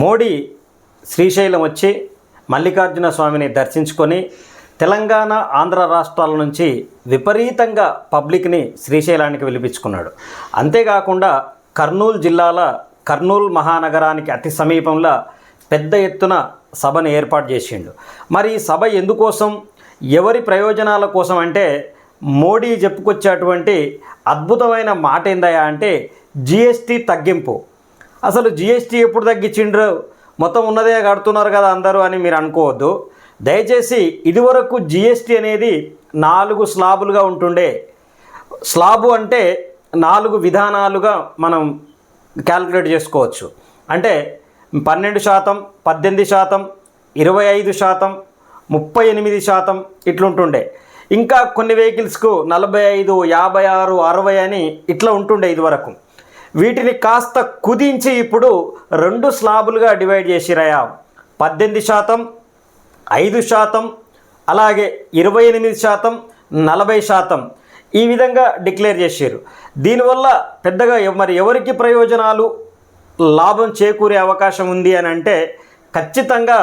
మోడీ శ్రీశైలం వచ్చి మల్లికార్జున స్వామిని దర్శించుకొని తెలంగాణ ఆంధ్ర రాష్ట్రాల నుంచి విపరీతంగా పబ్లిక్ని శ్రీశైలానికి పిలిపించుకున్నాడు. అంతేకాకుండా కర్నూలు జిల్లాల కర్నూలు మహానగరానికి అతి సమీపంలో పెద్ద ఎత్తున సభను ఏర్పాటు చేసిండు. మరి ఈ సభ ఎందుకోసం? ఎవరి ప్రయోజనాల కోసం అంటే మోడీ చెప్పుకొచ్చేటువంటి అద్భుతమైన మాట ఏందయ్యా అంటే జిఎస్టీ తగ్గింపు. అసలు జిఎస్టీ ఎప్పుడు తగ్గించిండ్రు? మొత్తం ఉన్నదే కడుతున్నారు కదా అందరూ అని మీరు అనుకోవద్దు. దయచేసి ఇదివరకు జిఎస్టీ అనేది నాలుగు స్లాబులుగా ఉంటుండే. స్లాబు అంటే నాలుగు విధానాలుగా మనం క్యాలిక్యులేట్ చేసుకోవచ్చు. అంటే పన్నెండు శాతం పద్దెనిమిది శాతం ఇరవై ఐదు శాతం ముప్పై ఎనిమిది శాతం ఇట్లుంటుండే. ఇంకా కొన్ని వెహికల్స్కు నలభై ఐదు యాభై ఆరు అరవై అని ఇట్లా ఉంటుండే ఇదివరకు. వీటిని కాస్త కుదించి ఇప్పుడు రెండు స్లాబులుగా డివైడ్ చేసిరయా. పద్దెనిమిది శాతం ఐదు శాతం అలాగే ఇరవై ఎనిమిది శాతం నలభై శాతం ఈ విధంగా డిక్లేర్ చేశారు దీనివల్ల పెద్దగా మరి ఎవరికి ప్రయోజనాలు? లాభం చేకూరే అవకాశం ఉంది అని అంటే ఖచ్చితంగా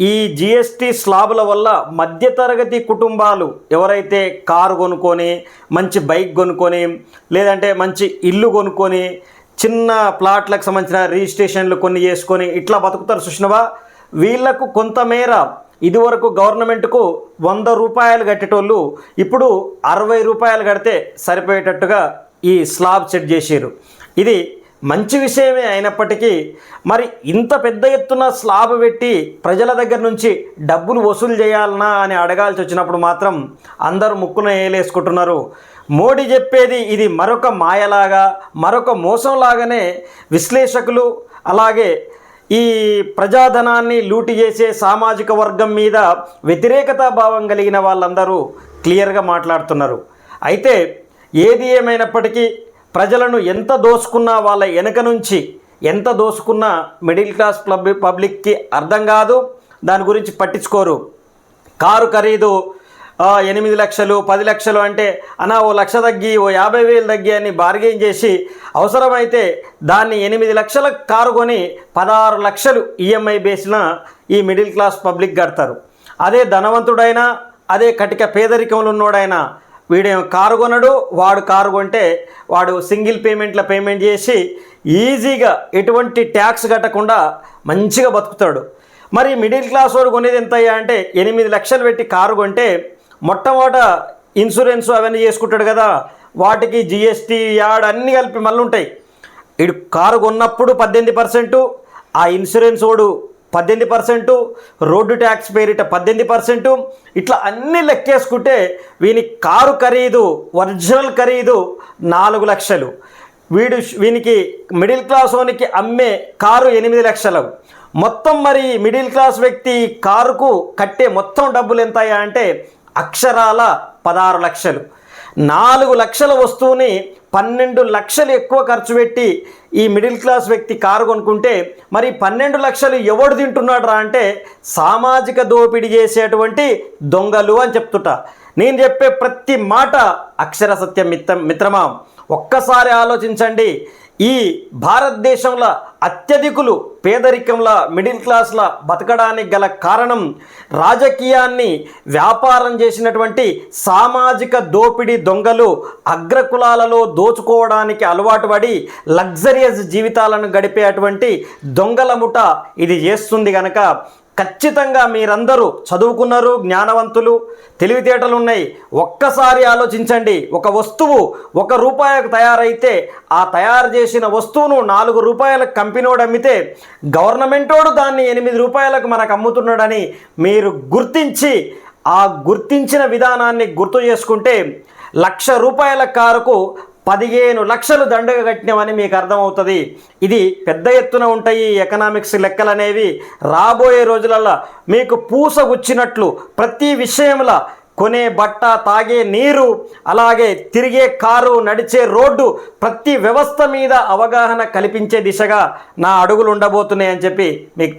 ఈ జిఎస్టీ స్లాబుల వల్ల మధ్యతరగతి కుటుంబాలు ఎవరైతే కారు కొనుక్కొని మంచి బైక్ కొనుక్కొని లేదంటే మంచి ఇల్లు కొనుక్కొని చిన్న ప్లాట్లకు సంబంధించిన రిజిస్ట్రేషన్లు కొన్ని చేసుకొని ఇట్లా బతుకుతారు సుష్ణవా? వీళ్ళకు కొంతమేర ఇదివరకు గవర్నమెంట్కు వంద రూపాయలు కట్టేటోళ్ళు ఇప్పుడు అరవై రూపాయలు కడితే సరిపోయేటట్టుగా ఈ స్లాబ్ సెట్ చేశారు ఇది మంచి విషయమే అయినప్పటికీ మరి ఇంత పెద్ద ఎత్తున స్లాబ్ పెట్టి ప్రజల దగ్గర నుంచి డబ్బులు వసూలు చేయాలనా అని అడగాల్సి వచ్చినప్పుడు మాత్రం అందరూ ముక్కున ఏలేసుకుంటున్నారు. మోడీ చెప్పేది ఇది మరొక మాయలాగా మరొక మోసంలాగానే విశ్లేషకులు అలాగే ఈ ప్రజాధనాన్ని లూటి చేసే సామాజిక వర్గం మీద వ్యతిరేకతా భావం కలిగిన వాళ్ళందరూ క్లియర్గా మాట్లాడుతున్నారు. అయితే ఏది ఏమైనప్పటికీ ప్రజలను ఎంత దోసుకున్నా వాళ్ళ వెనక నుంచి ఎంత దోసుకున్నా మిడిల్ క్లాస్ పబ్లిక్ పబ్లిక్కి అర్థం కాదు. దాని గురించి పట్టించుకోరు. కారు ఖరీదు ఎనిమిది లక్షలు పది లక్షలు అంటే అనా ఓ లక్ష తగ్గి ఓ యాభై వేలు తగ్గి అని బార్గెయిన్ చేసి అవసరమైతే దాన్ని ఎనిమిది లక్షల కారు కొని పదహారు లక్షలు ఈఎంఐ బేసిన ఈ మిడిల్ క్లాస్ పబ్లిక్ కడతారు. అదే ధనవంతుడైనా అదే కటిక పేదరికంలో ఉన్నోడైనా వీడేమో కారు కొనడు వాడు కారు కొంటే వాడు సింగిల్ పేమెంట్ల పేమెంట్ చేసి ఈజీగా ఎటువంటి ట్యాక్స్ కట్టకుండా మంచిగా బతుకుతాడు. మరి మిడిల్ క్లాస్ వాడు కొనేది ఎంత అయ్యా అంటే ఎనిమిది లక్షలు పెట్టి కారు కొంటే మొట్టమొదట ఇన్సూరెన్స్ అవన్నీ చేసుకుంటాడు కదా వాటికి జిఎస్టీ యాడ్ అన్నీ కలిపి మళ్ళీ ఉంటాయి. ఇడు కారు కొన్నప్పుడు పద్దెనిమిది పర్సెంటు ఆ ఇన్సూరెన్స్ వాడు పద్దెనిమిది పర్సెంటు రోడ్డు ట్యాక్స్ పేరిట పద్దెనిమిది పర్సెంటు. ఇట్లా అన్నీ లెక్కేసుకుంటే వీని కారు ఖరీదు ఒరిజినల్ ఖరీదు నాలుగు లక్షలు. వీడు వీనికి మిడిల్ క్లాస్ వానికి అమ్మే కారు ఎనిమిది లక్షలు. మొత్తం మరి మిడిల్ క్లాస్ వ్యక్తి కారుకు కట్టే మొత్తం డబ్బులు ఎంత అంటే అక్షరాల పదహారు లక్షలు. నాలుగు లక్షల వస్తువుని పన్నెండు లక్షలు ఎక్కువ ఖర్చు పెట్టి ఈ మిడిల్ క్లాస్ వ్యక్తి కారు కొనుక్కుంటే మరి పన్నెండు లక్షలు ఎవడు తింటున్నాడు రా అంటే సామాజిక దోపిడీ చేసేటువంటి దొంగలు అని చెప్తుట. నేను చెప్పే ప్రతి మాట అక్షర సత్యం మిత్ర మిత్రమా? ఒక్కసారి ఆలోచించండి. ఈ భారతదేశంలో అత్యధికులు పేదరికంలో మిడిల్ క్లాస్లో బతకడానికి గల కారణం రాజకీయాన్ని వ్యాపారం చేసినటువంటి సామాజిక దోపిడీ దొంగలు అగ్రకులాలలో దోచుకోవడానికి అలవాటు పడి లగ్జరియస్ జీవితాలను గడిపేటువంటి దొంగల ముఠ ఇది చేస్తుంది కనుక ఖచ్చితంగా మీరందరూ చదువుకున్నారు జ్ఞానవంతులు తెలివితేటలు ఉన్నాయి ఒక్కసారి ఆలోచించండి. ఒక వస్తువు ఒక రూపాయకు తయారైతే ఆ తయారు చేసిన వస్తువును నాలుగు రూపాయలకు కంపెనీ అమ్మితే గవర్నమెంటోడు దాన్ని ఎనిమిది రూపాయలకు మనకు అమ్ముతున్నాడని మీరు గుర్తించి ఆ గుర్తించిన విధానాన్ని గుర్తు చేసుకుంటే లక్ష రూపాయల కారుకు పదిహేను లక్షలు దండగ కట్టినవని మీకు అర్థమవుతుంది. ఇది పెద్ద ఎత్తున ఉంటాయి ఈ ఎకనామిక్స్ లెక్కలు అనేవి రాబోయే రోజులలో మీకు పూస గుచ్చినట్లు ప్రతి విషయంలో కొనే బట్ట తాగే నీరు అలాగే తిరిగే కారు నడిచే రోడ్డు ప్రతి వ్యవస్థ మీద అవగాహన కల్పించే దిశగా నా అడుగులు ఉండబోతున్నాయని చెప్పి మీకు